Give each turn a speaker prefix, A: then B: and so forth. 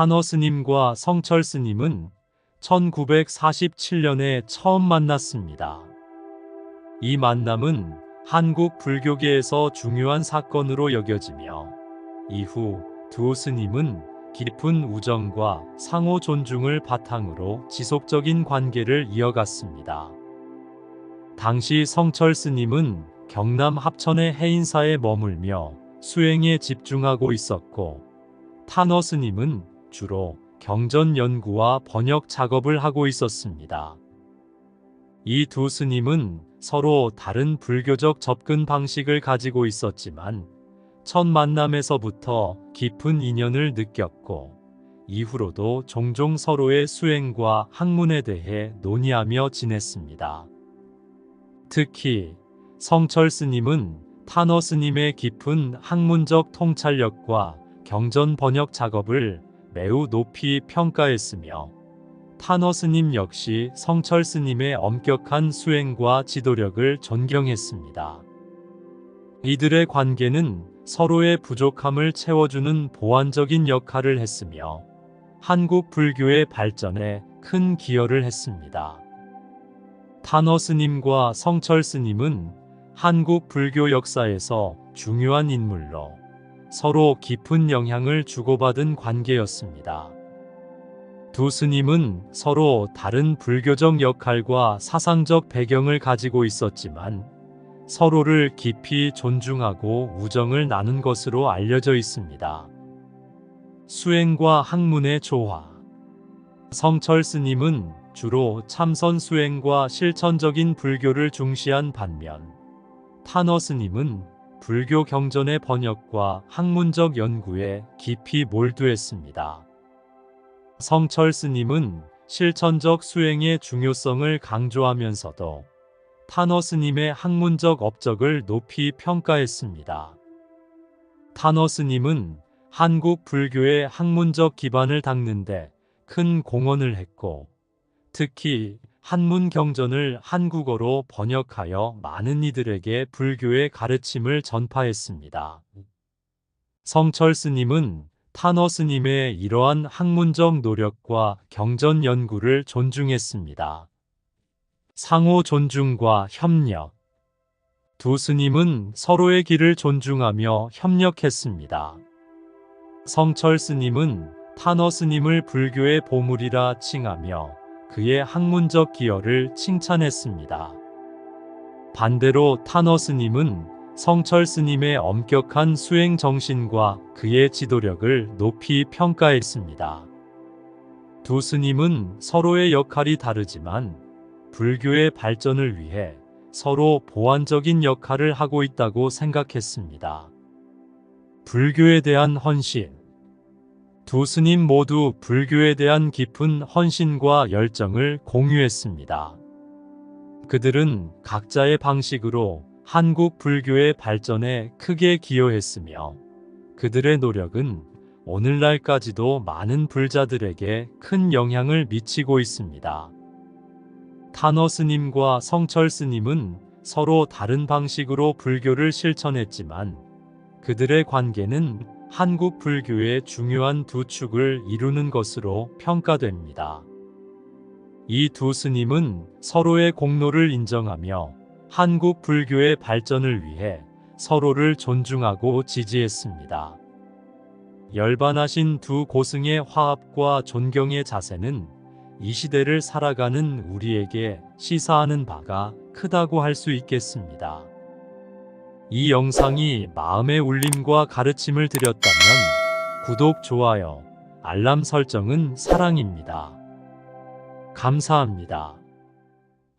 A: 탄어 스님과 성철 스님은 1947년에 처음 만났습니다. 이 만남은 한국 불교계에서 중요한 사건으로 여겨지며 이후 두 스님은 깊은 우정과 상호 존중을 바탕으로 지속적인 관계를 이어갔습니다. 당시 성철 스님은 경남 합천의 해인사에 머물며 수행에 집중하고 있었고 탄어 스님은 주로 경전 연구와 번역 작업을 하고 있었습니다. 이 두 스님은 서로 다른 불교적 접근 방식을 가지고 있었지만 첫 만남에서부터 깊은 인연을 느꼈고 이후로도 종종 서로의 수행과 학문에 대해 논의하며 지냈습니다. 특히 성철 스님은 탄어 스님의 깊은 학문적 통찰력과 경전 번역 작업을 매우 높이 평가했으며 탄어 스님 역시 성철 스님의 엄격한 수행과 지도력을 존경했습니다. 이들의 관계는 서로의 부족함을 채워주는 보완적인 역할을 했으며 한국 불교의 발전에 큰 기여를 했습니다. 탄어 스님과 성철 스님은 한국 불교 역사에서 중요한 인물로 서로 깊은 영향을 주고받은 관계였습니다. 두 스님은 서로 다른 불교적 역할과 사상적 배경을 가지고 있었지만 서로를 깊이 존중하고 우정을 나눈 것으로 알려져 있습니다. 수행과 학문의 조화 성철 스님은 주로 참선 수행과 실천적인 불교를 중시한 반면 탄어 스님은 불교 경전의 번역과 학문적 연구에 깊이 몰두했습니다. 성철 스님은 실천적 수행의 중요성을 강조하면서도 탄어 스님의 학문적 업적을 높이 평가했습니다. 탄어 스님은 한국 불교의 학문적 기반을 닦는데 큰 공헌을 했고 특히 한문 경전을 한국어로 번역하여 많은 이들에게 불교의 가르침을 전파했습니다. 성철 스님은 탄어 스님의 이러한 학문적 노력과 경전 연구를 존중했습니다. 상호 존중과 협력 두 스님은 서로의 길을 존중하며 협력했습니다. 성철 스님은 탄어 스님을 불교의 보물이라 칭하며 그의 학문적 기여를 칭찬했습니다. 반대로 탄어 스님은 성철 스님의 엄격한 수행 정신과 그의 지도력을 높이 평가했습니다. 두 스님은 서로의 역할이 다르지만 불교의 발전을 위해 서로 보완적인 역할을 하고 있다고 생각했습니다. 불교에 대한 헌신 두 스님 모두 불교에 대한 깊은 헌신과 열정을 공유했습니다. 그들은 각자의 방식으로 한국 불교의 발전에 크게 기여했으며 그들의 노력은 오늘날까지도 많은 불자들에게 큰 영향을 미치고 있습니다. 탄어 스님과 성철 스님은 서로 다른 방식으로 불교를 실천했지만 그들의 관계는 한국 불교의 중요한 두 축을 이루는 것으로 평가됩니다. 이 두 스님은 서로의 공로를 인정하며 한국 불교의 발전을 위해 서로를 존중하고 지지했습니다. 열반하신 두 고승의 화합과 존경의 자세는 이 시대를 살아가는 우리에게 시사하는 바가 크다고 할 수 있겠습니다. 이 영상이 마음의 울림과 가르침을 드렸다면 구독, 좋아요, 알람 설정은 사랑입니다. 감사합니다.